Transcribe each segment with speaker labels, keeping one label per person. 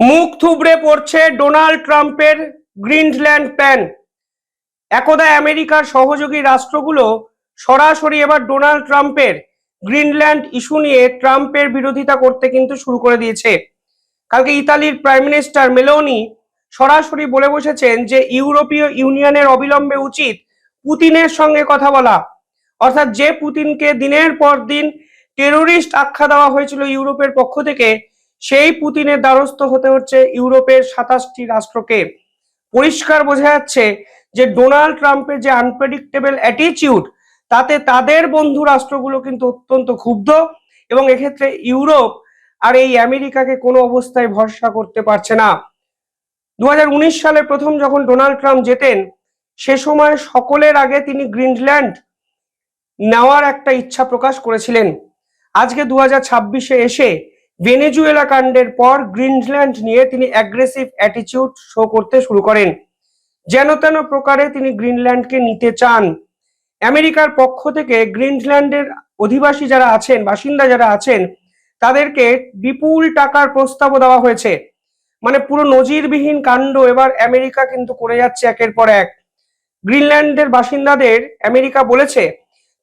Speaker 1: মুখ থুবড়ে পড়ছে ডোনাল্ড ট্রাম্পের গ্রিনল্যান্ড প্ল্যান একদা আমেরিকার সহযোগী রাষ্ট্রগুলো সরাসরি এবার ডোনাল্ড ট্রাম্পের গ্রিনল্যান্ড ইস্যু নিয়ে ট্রাম্পের বিরোধিতা করতে কিন্তু শুরু করে দিয়েছে। কালকে ইতালির প্রাইম মিনিস্টার মেলোনি সরাসরি বলে বসেছেন যে ইউরোপীয় ইউনিয়নের অবিলম্বে উচিত পুতিনের সঙ্গে কথা বলা। অর্থাৎ যে পুতিনকে দিনের পর দিন টেরোরিস্ট আখ্যা দেওয়া হয়েছিল ইউরোপের পক্ষ থেকে সেই পুতিনের দ্বারস্থ হতে হচ্ছে ইউরোপের সাতাশটি রাষ্ট্রকে। পরিষ্কার বোঝা যাচ্ছে যে ডোনাল্ড ট্রাম্পের যে আনপ্রেডিক্টেবল অ্যাটিচিউড তাতে তাদের বন্ধু রাষ্ট্রগুলো কিন্তু অত্যন্ত ক্ষুব্ধ এবং এক্ষেত্রে ইউরোপ আর এই আমেরিকাকে কোনো অবস্থায় ভরসা করতে পারছে না। দু হাজার উনিশ সালে প্রথম যখন ডোনাল্ড ট্রাম্প জেতেন, সে সময় সকলের আগে তিনি গ্রিনল্যান্ড নেওয়ার একটা ইচ্ছা প্রকাশ করেছিলেন। আজকে দু হাজার এসে ভেনেজুয়েলা কাণ্ডের পর গ্রিনল্যান্ড নিয়ে তিনি অ্যাগ্রেসিভ অ্যাটিটিউড শো করতে শুরু করেন। যেন তেন প্রকারে তিনি গ্রিনল্যান্ডকে নিতে চান। আমেরিকার পক্ষ থেকে গ্রিনল্যান্ডের অধিবাসী যারা আছেন, বাসিন্দা যারা আছেন, তাদেরকে বিপুল টাকার প্রস্তাবও দেওয়া হয়েছে। মানে পুরো নজিরবিহীন কাণ্ড এবার আমেরিকা কিন্তু করে যাচ্ছে একের পর এক। গ্রিনল্যান্ডের বাসিন্দাদের আমেরিকা বলেছে,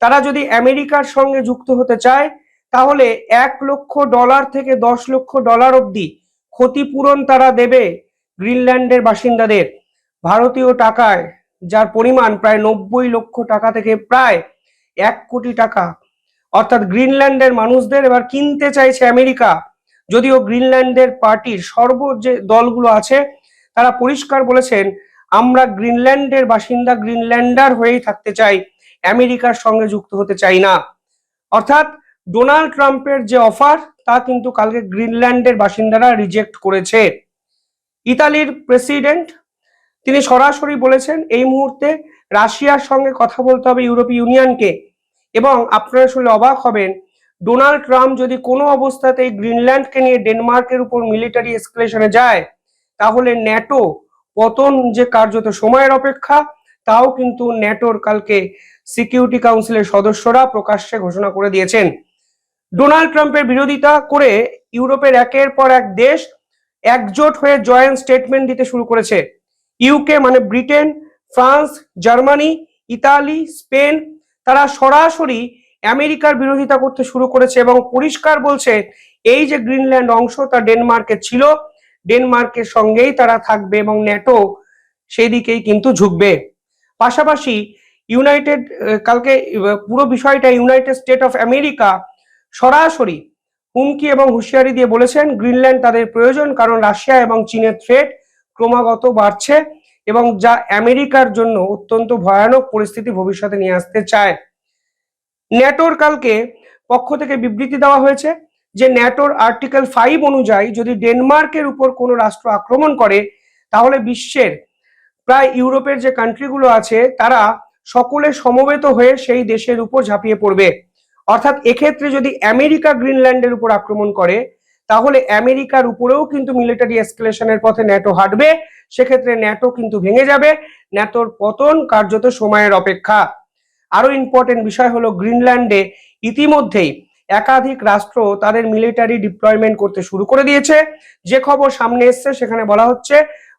Speaker 1: তারা যদি আমেরিকার সঙ্গে যুক্ত হতে চায় তাহলে এক লক্ষ ডলার থেকে দশ লক্ষ ডলার অবধি ক্ষতিপূরণ তারা দেবে গ্রিনল্যান্ডের বাসিন্দাদের। ভারতীয় টাকায়, যার পরিমাণ প্রায় নব্বই লক্ষ টাকা থেকে প্রায় এক কোটি টাকা। অর্থাৎ গ্রিনল্যান্ডের মানুষদের এবার কিনতে চাইছে আমেরিকা। যদিও গ্রিনল্যান্ডের পার্টির সর্ব যে দলগুলো আছে, তারা পরিষ্কার বলেছেন, আমরা গ্রিনল্যান্ডের বাসিন্দা গ্রিনল্যান্ডার হয়েই থাকতে চাই, আমেরিকার সঙ্গে যুক্ত হতে চাই না। অর্থাৎ ডোনাল্ড ট্রাম্পের যে অফার, তা কিন্তু কালকে গ্রিনল্যান্ডের বাসিন্দারা রিজেক্ট করেছে। ইতালির প্রেসিডেন্ট, তিনি সরাসরি বলেছেন, এই মুহূর্তে রাশিয়ার সঙ্গে কথা বলতে হবে ইউরোপীয় ইউনিয়নকে। এবং আপনারা শুনলে অবাক হবেন, ডোনাল্ড ট্রাম্প যদি কোনো অবস্থাতেই গ্রিনল্যান্ডকে নিয়ে ডেনমার্কের উপর মিলিটারি এসকেলেশনে যায়, তাহলে ন্যাটো পতন যে কার্যত সময়ের অপেক্ষা, তাও কিন্তু ন্যাটোর কালকে সিকিউরিটি কাউন্সিলের সদস্যরা প্রকাশ্যে ঘোষণা করে দিয়েছেন। ডোনাল্ড ট্রাম্পের বিরোধিতা করে ইউরোপের একের পর এক দেশ একজোট হয়ে জয়েন্ট স্টেটমেন্ট দিতে শুরু করেছে। ইউকে মানে Britain, France, Germany, Italy, Spain, তারা সরাসরি আমেরিকার বিরোধিতা করতে শুরু করেছে এবং পরিষ্কার বলছে, এই যে গ্রিনল্যান্ড অংশ তা ডেনমার্কের ছিল, ডেনমার্কের সঙ্গেই তারা থাকবে এবং ন্যাটো সেই দিকেই কিন্তু ঝুঁকবে। পাশাপাশি ইউনাইটেড কালকে পুরো বিষয়টা ইউনাইটেড স্টেট অফ আমেরিকা সরাসরি হুমকি এবং হুঁশিয়ারি দিয়ে বলেছেন, গ্রিনল্যান্ড তাদের প্রয়োজন কারণ রাশিয়া এবং চীনের থ্রেট ক্রমাগত বাড়ছে এবং যা আমেরিকার জন্য অত্যন্ত ভয়ানক পরিস্থিতি ভবিষ্যতে নিয়ে আসতে চায়। ন্যাটোর কালকে পক্ষ থেকে বিবৃতি দেওয়া হয়েছে যে ন্যাটোর আর্টিকেল ফাইভ অনুযায়ী যদি ডেনমার্কের উপর কোনো রাষ্ট্র আক্রমণ করে, তাহলে বিশ্বের প্রায় ইউরোপের যে কান্ট্রিগুলো আছে, তারা সকলে সমবেত হয়ে সেই দেশের উপর ঝাঁপিয়ে পড়বে। অর্থাৎ এক্ষেত্রে যদি আমেরিকা গ্রিনল্যান্ডের উপর আক্রমণ করে, তাহলে আমেরিকার উপরেও কিন্তু মিলিটারি এসকেলেশনের পথে ন্যাটো হাঁটবে, সেক্ষেত্রে ন্যাটো কিন্তু ভেঙে যাবে। ন্যাটোর পতন কার্যত সময়ের অপেক্ষা। আরও ইম্পর্টেন্ট বিষয় হলো গ্রিনল্যান্ডে ইতিমধ্যেই একাধিক রাষ্ট্র তাদের মিলিটারি ডিপ্লয়মেন্ট করতে শুরু করে দিয়েছে। যে খবর সামনে এসছে, সেখানে বলা হচ্ছে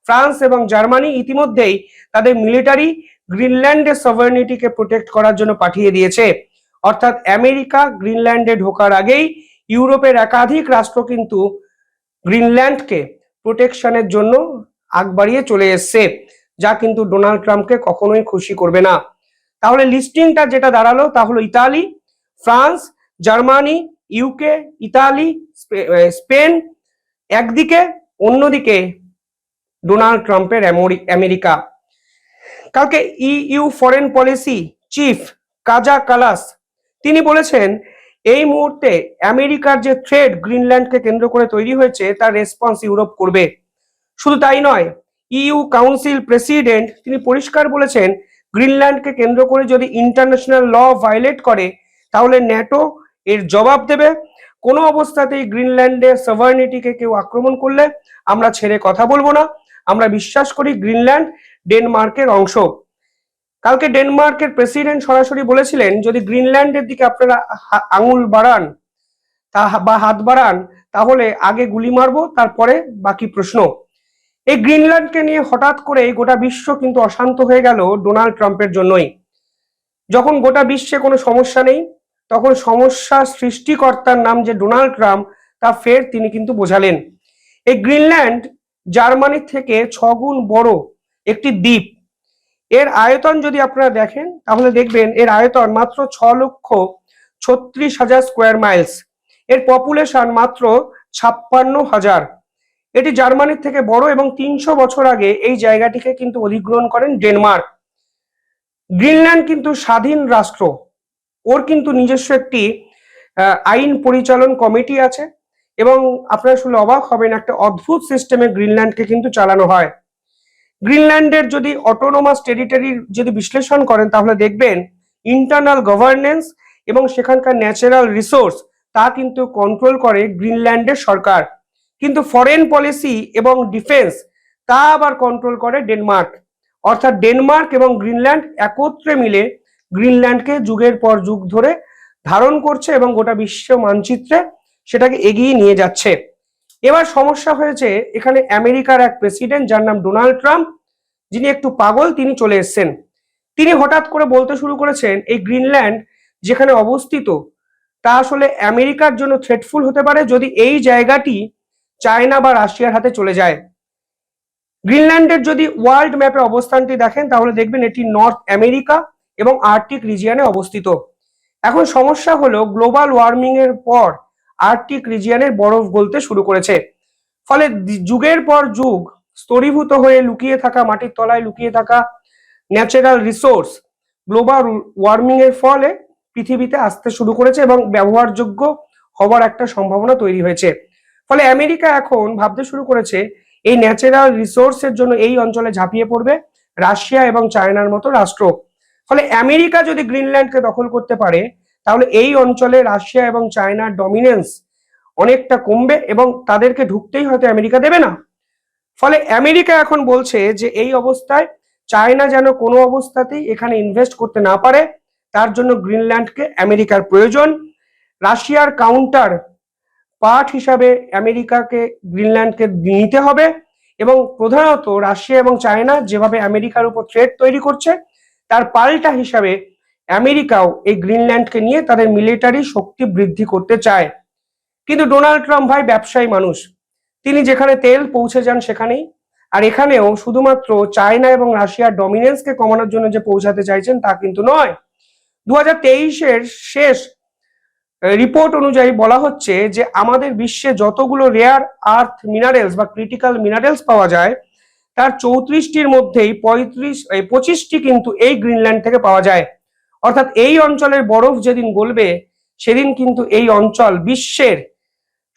Speaker 1: ফ্রান্স এবং জার্মানি ইতিমধ্যেই তাদের মিলিটারি গ্রিনল্যান্ডের সভার্নিটিকে প্রোটেক্ট করার জন্য পাঠিয়ে দিয়েছে। অর্থাৎ আমেরিকা গ্রিনল্যান্ডে ঢোকার আগেই ইউরোপের একাধিক রাষ্ট্র কিন্তু গ্রিনল্যান্ডকে প্রোটেকশনের জন্য আগ বাড়িয়ে চলে এসছে, যা কিন্তু ডোনাল্ড ট্রাম্পকে কখনোই খুশি করবে না। তাহলে লিস্টিংটা যেটা দাঁড়াল তা হলো Italy, France, Germany, UK, Italy Spain, একদিকে, অন্যদিকে ডোনাল্ড ট্রাম্পের আমেরিকা। কালকে ইউ ফরেন পলিসি চিফ কাজা কালাস তিনি বলেছেন, এই মুহূর্তে আমেরিকার যে থ্রেড গ্রিনল্যান্ডকে কেন্দ্র করে তৈরি হয়েছে, তার রেসপন্স ইউরোপ করবে। শুধু তাই নয় ইউ কাউন্সিল প্রেসিডেন্ট তিনি পরিষ্কার বলেছেন, গ্রিনল্যান্ডকে কেন্দ্র করে যদি ইন্টারন্যাশনাল ল ভায়োলেট করে, তাহলে ন্যাটো এর জবাব দেবে। কোনো অবস্থাতেই গ্রিনল্যান্ডের সাভার্নিটিকে কেউ আক্রমণ করলে আমরা ছেড়ে কথা বলব না। আমরা বিশ্বাস করি গ্রিনল্যান্ড ডেনমার্কের অংশ। কালকে ডেনমার্কের প্রেসিডেন্ট সরাসরি বলেছিলেন, যদি গ্রিনল্যান্ডের দিকে আপনারা আঙুল বাড়ান, তা বা হাত বাড়ান, তাহলে আগে গুলি মারবো, তারপরে বাকি প্রশ্ন। এই গ্রিনল্যান্ডকে নিয়ে হঠাৎ করে গোটা বিশ্ব কিন্তু অশান্ত হয়ে গেল ডোনাল্ড ট্রাম্পের জন্যই। যখন গোটা বিশ্বে কোনো সমস্যা নেই, তখন সমস্যা সৃষ্টিকর্তার নাম যে ডোনাল্ড ট্রাম্প, তা ফের তিনি কিন্তু বোঝালেন। এই গ্রিনল্যান্ড জার্মানির থেকে ছগুণ বড় একটি দ্বীপ। এর আয়তন যদি আপনারা দেখেন, তাহলে দেখবেন এর আয়তন মাত্র ছ লক্ষ ছত্রিশ হাজার স্কোয়ার মাইলস এর পপুলেশন মাত্র ছাপ্পান্ন হাজার। এটি জার্মানির থেকে বড় এবং তিনশো বছর আগে এই জায়গাটিকে কিন্তু অধিগ্রহণ করেন ডেনমার্ক। গ্রিনল্যান্ড কিন্তু স্বাধীন রাষ্ট্র। ওর কিন্তু নিজস্ব একটি আইন পরিচালন কমিটি আছে এবং আপনারা শুনলে অবাক হবেন একটা অদ্ভুত সিস্টেমে গ্রিনল্যান্ডকে কিন্তু চালানো হয়। গ্রিনল্যান্ডের যদি অটোনোমাস টেরিটরির যদি বিশ্লেষণ করেন, তাহলে দেখবেন ইন্টারনাল গভর্নেন্স এবং সেখানকার ন্যাচারাল রিসোর্স তা কিন্তু কন্ট্রোল করে গ্রিনল্যান্ডের সরকার। কিন্তু ফরেন পলিসি এবং ডিফেন্স তা আবার কন্ট্রোল করে ডেনমার্ক অর্থাৎ ডেনমার্ক এবং গ্রিনল্যান্ড একত্রে মিলে গ্রিনল্যান্ডকে যুগের পর যুগ ধরে ধারণ করছে এবং গোটা বিশ্ব মানচিত্রে সেটাকে এগিয়ে নিয়ে যাচ্ছে। এবার সমস্যা হয়েছে, এখানে আমেরিকার এক প্রেসিডেন্ট যার নাম ডোনাল্ড ট্রাম্প, যিনি একটু পাগল, তিনি চলে এসেছেন। তিনি হঠাৎ করে বলতে শুরু করেছেন, এই গ্রিনল্যান্ড যেখানে অবস্থিত, তা আসলে আমেরিকার জন্য থ্রেটফুল হতে পারে যদি এই জায়গাটি চায়না বা রাশিয়ার হাতে চলে যায়। গ্রিনল্যান্ডের যদি ওয়ার্ল্ড ম্যাপে অবস্থানটি দেখেন, তাহলে দেখবেন এটি নর্থ আমেরিকা এবং আর্কটিক রিজিয়ানে অবস্থিত। এখন সমস্যা হলো, গ্লোবাল ওয়ার্মিং এর পর আর্কটিক রিজিয়নের বরফ গলতে শুরু করেছে। ফলে যুগের পর যুগ স্তরীভূত হয়ে লুকিয়ে থাকা, মাটির তলায় লুকিয়ে থাকা ন্যাচারাল রিসোর্স গ্লোবাল ওয়ার্মিং এর ফলে পৃথিবীতে আসতে শুরু করেছে এবং ব্যবহারযোগ্য হওয়ার একটা সম্ভাবনা তৈরি হয়েছে। ফলে আমেরিকা এখন ভাবতে শুরু করেছে, এই ন্যাচারাল রিসোর্সের জন্য এই অঞ্চলে ঝাঁপিয়ে পড়বে রাশিয়া এবং চায়নার মতো রাষ্ট্র। ফলে আমেরিকা যদি গ্রিনল্যান্ডকে দখল করতে পারে তাহলে এই অঞ্চলে রাশিয়া এবং চায়নার ডমিনেন্স অনেকটা কমবে এবং তাদেরকে ঢুকতেই হয়তো আমেরিকা দেবে না। ফলে আমেরিকা এখন বলছে যে এই অবস্থায় চায়না যেন কোনো অবস্থাতেই এখানে ইনভেস্ট করতে না পারে, তার জন্য গ্রিনল্যান্ডকে আমেরিকার প্রয়োজন। রাশিয়ার কাউন্টার পার্ট হিসাবে আমেরিকাকে, গ্রিনল্যান্ডকে নিতে হবে এবং প্রধানত রাশিয়া এবং চায়না যেভাবে আমেরিকার উপর থ্রেট তৈরি করছে, তার পাল্টা হিসাবে আমেরিকাও এই গ্রিনল্যান্ডকে নিয়ে তাদের মিলিটারি শক্তি বৃদ্ধি করতে চায়। কিন্তু ডোনাল্ড ট্রাম্প ভাই ব্যবসায়ী মানুষ। তিনি যেখানে তেল পৌঁছে যান সেখানেই। আর এখানেও শুধুমাত্র চায়না এবং রাশিয়ার ডমিনেন্সকে কমানোর জন্য যে পৌঁছাতে চাইছেন তা কিন্তু নয়। দু হাজার শেষ রিপোর্ট অনুযায়ী বলা হচ্ছে যে আমাদের বিশ্বে যতগুলো রেয়ার আর্থ মিনারেলস বা ক্রিটিক্যাল মিনারেলস পাওয়া যায়, তার চৌত্রিশটির মধ্যেই পঁয়ত্রিশ পঁচিশটি কিন্তু এই গ্রিনল্যান্ড থেকে পাওয়া যায়। অর্থাৎ এই অঞ্চলের বরফ যেদিন গলবে, সেদিন কিন্তু এই অঞ্চল বিশ্বের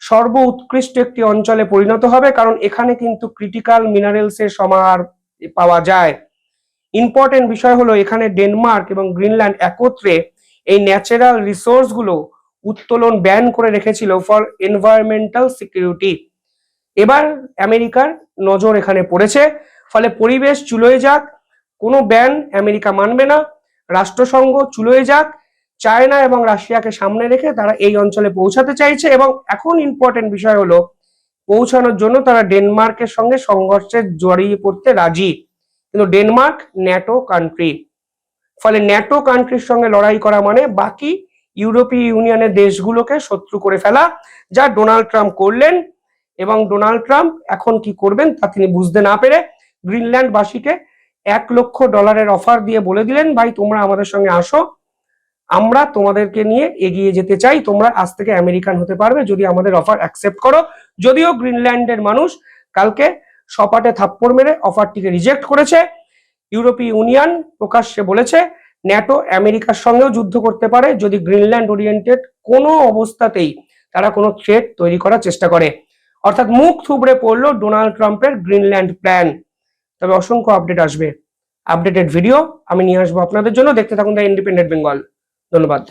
Speaker 1: সর্ব উৎকৃষ্ট একটি অঞ্চলে পরিণত হবে, কারণ এখানে কিন্তু ক্রিটিক্যাল মিনারেলস এর সমাহার পাওয়া যায়। ইম্পর্টেন্ট বিষয় হলো এখানে ডেনমার্ক এবং গ্রিনল্যান্ড একত্রে এই ন্যাচারাল রিসোর্সগুলো উত্তোলন ব্যান করে রেখেছিল ফর এনভায়রনমেন্টাল সিকিউরিটি এবার আমেরিকার নজর এখানে পড়েছে, ফলে পরিবেশ চুলোয় যাক, কোনো ব্যান আমেরিকা মানবে না। রাষ্ট্রসংঘ চুলোয় যাক, চায়না এবং রাশিয়াকে সামনে রেখে তারা এই অঞ্চলে পৌঁছাতে চাইছে এবং এখন ইম্পর্টেন্ট বিষয় হলো পৌঁছানোর জন্য তারা ডেনমার্কের সঙ্গে সংঘর্ষে জড়িয়ে পড়তে রাজি। কিন্তু ডেনমার্ক ন্যাটো কান্ট্রি ফলে ন্যাটো কান্ট্রির সঙ্গে লড়াই করা মানে বাকি ইউরোপীয় ইউনিয়নের দেশগুলোকে শত্রু করে ফেলা, যা ডোনাল্ড ট্রাম্প করলেন এবং ডোনাল্ড ট্রাম্প এখন কি করবেন তা তিনি বুঝতে না পেরে গ্রিনল্যান্ডবাসীকে এক লক্ষ ডলারের অফার দিয়ে বলে দিলেন, ভাই, তোমরা আমাদের সঙ্গে আসো। আমরা তোমাদেরকে নিয়ে এগিয়ে যেতে চাই। তোমরা আজ থেকে আমেরিকান হতে পারবে যদি আমাদের অফার অ্যাকসেপ্ট করো। যদিও গ্রিনল্যান্ডের মানুষ কালকে সপাটে থাপ্পড় মেরে অফারটিকে রিজেক্ট করেছে। ইউরোপীয় ইউনিয়ন প্রকাশ্যে বলেছে, ন্যাটো আমেরিকার সঙ্গেও যুদ্ধ করতে পারে যদি গ্রিনল্যান্ড ওরিয়েন্টেড কোনো অবস্থাতেই তারা কোনো থ্রেট তৈরি করার চেষ্টা করে। অর্থাৎ মুখ থুবড়ে পড়ল ডোনাল্ড ট্রাম্পের গ্রিনল্যান্ড প্ল্যান তবে অসংখ্য আপডেট আসবে। আপডেটেড ভিডিও আমি নিয়ে আসব আপনাদের জন্য। দেখতে থাকুন দ্য ইন্ডিপেন্ডেন্ট বেঙ্গল ধন্যবাদ।